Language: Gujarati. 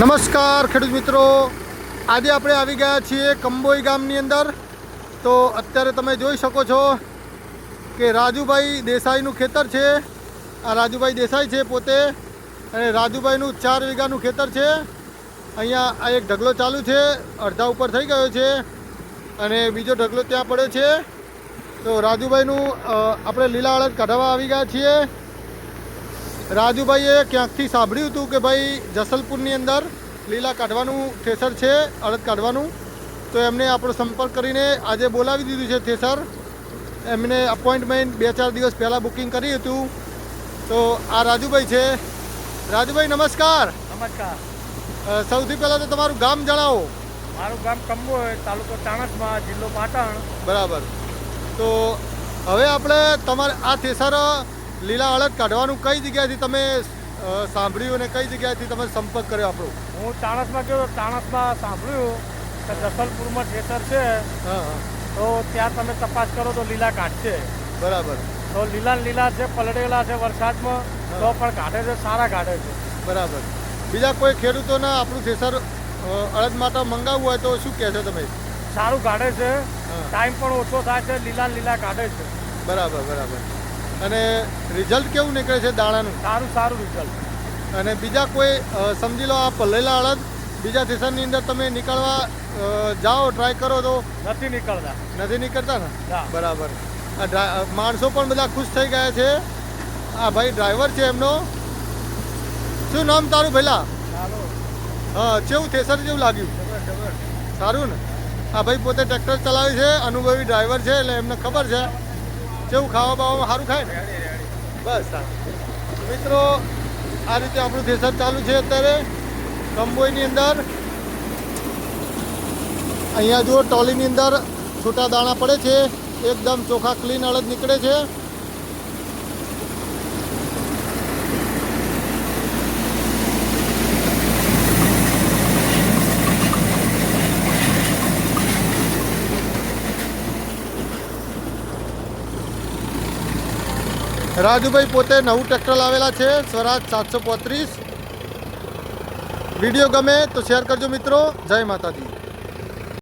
નમસ્કાર, ખેડૂત મિત્રો. આજે આપણે આવી ગયા છીએ કંબોઈ ગામની અંદર. તો અત્યારે તમે જોઈ શકો છો કે રાજુભાઈ દેસાઈનું ખેતર છે. આ રાજુભાઈ દેસાઈ છે પોતે અને રાજુભાઈનું ચાર વીઘાનું ખેતર છે. અહીંયા આ એક ઢગલો ચાલુ છે, અડધા ઉપર થઈ ગયો છે અને બીજો ઢગલો ત્યાં પડ્યો છે. તો રાજુભાઈનું આપણે લીલા અળદ કાઢવા આવી ગયા છીએ. રાજુભાઈએ ક્યાંકથી સાંભળ્યું હતું કે ભાઈ જસલપુરની અંદર લીલા કાઢવાનું થેસર છે અડદ કાઢવાનું? તો એમને આપણો સંપર્ક કરીને આજે બોલાવી દીધું છે થેસર. એમને અપોઇન્ટમેન્ટ બે ચાર દિવસ પહેલાં બુકિંગ કરી હતું. તો આ રાજુભાઈ છે. રાજુભાઈ નમસ્કાર. નમસ્કાર. સૌથી પહેલાં તો તમારું ગામ જણાવો. મારું ગામ કંબો તાલુકો ચાણસમાં જિલ્લો પાટણ. બરાબર. તો હવે આપણે તમારે આ થેસર લીલા અડદ કાઢવાનું કઈ જગ્યાએથી તમે સાંભળ્યું અને કઈ જગ્યાએથી તમે સંપર્ક કર્યો આપણો? હું ચાણસમાં ગયો ચાણસમાં સાંભળ્યું કે જસલપુરમાં થિયેટર છે. તો ત્યાં તમે તપાસ કરો તો લીલા કાઢશે બરાબર. તો લીલા લીલા છે પલળેલા છે વરસાદમાં તો પણ કાઢે છે સારા કાઢે છે. બરાબર. બીજા કોઈ ખેડૂતોને આપણું થેસર અડદ માટે મંગાવવું હોય તો શું કહેશો તમે? સારું કાઢે છે. ટાઈમ પણ ઓછો થાય છે લીલા લીલા કાઢે છે. બરાબર બરાબર. અને રિઝલ્ટ કેવું નીકળે છે દાણાનું? સારું સારું રિઝલ્ટ અને બીજા કોઈ સમજી લો આ પલ્લેલા અડદ બીજા થેસરની અંદર તમે નીકળવા જાઓ ટ્રાય કરો તો? નથી નીકળતા. નથી નીકળતા ને. બરાબર. માણસો પણ બધા ખુશ થઈ ગયા છે. આ ભાઈ ડ્રાઈવર છે એમનો. શું નામ તારું ભેલા હા કેવું થેસર જેવું લાગ્યું? સારું ને? આ ભાઈ પોતે ટ્રેક્ટર ચલાવે છે અનુભવી ડ્રાઈવર છે એટલે એમને ખબર છે. કેવું ખાવા બાવામાં સારું ખાય ને. બસ મિત્રો આ રીતે આપણું થેસર ચાલુ છે અત્યારે. કંબોઈની અંદર. અહીંયા જુઓ ટોલીની અંદર છૂટા દાણા પડે છે. એકદમ ચોખા ક્લીન અડદ નીકળે છે. રાજુભાઈ પોતે નવું ટ્રેક્ટર લાવેલા છે, સ્વરાજ સાતસો પોત્રીસ. વીડિયો ગમે તો શેર કરજો મિત્રો. જય માતાજી.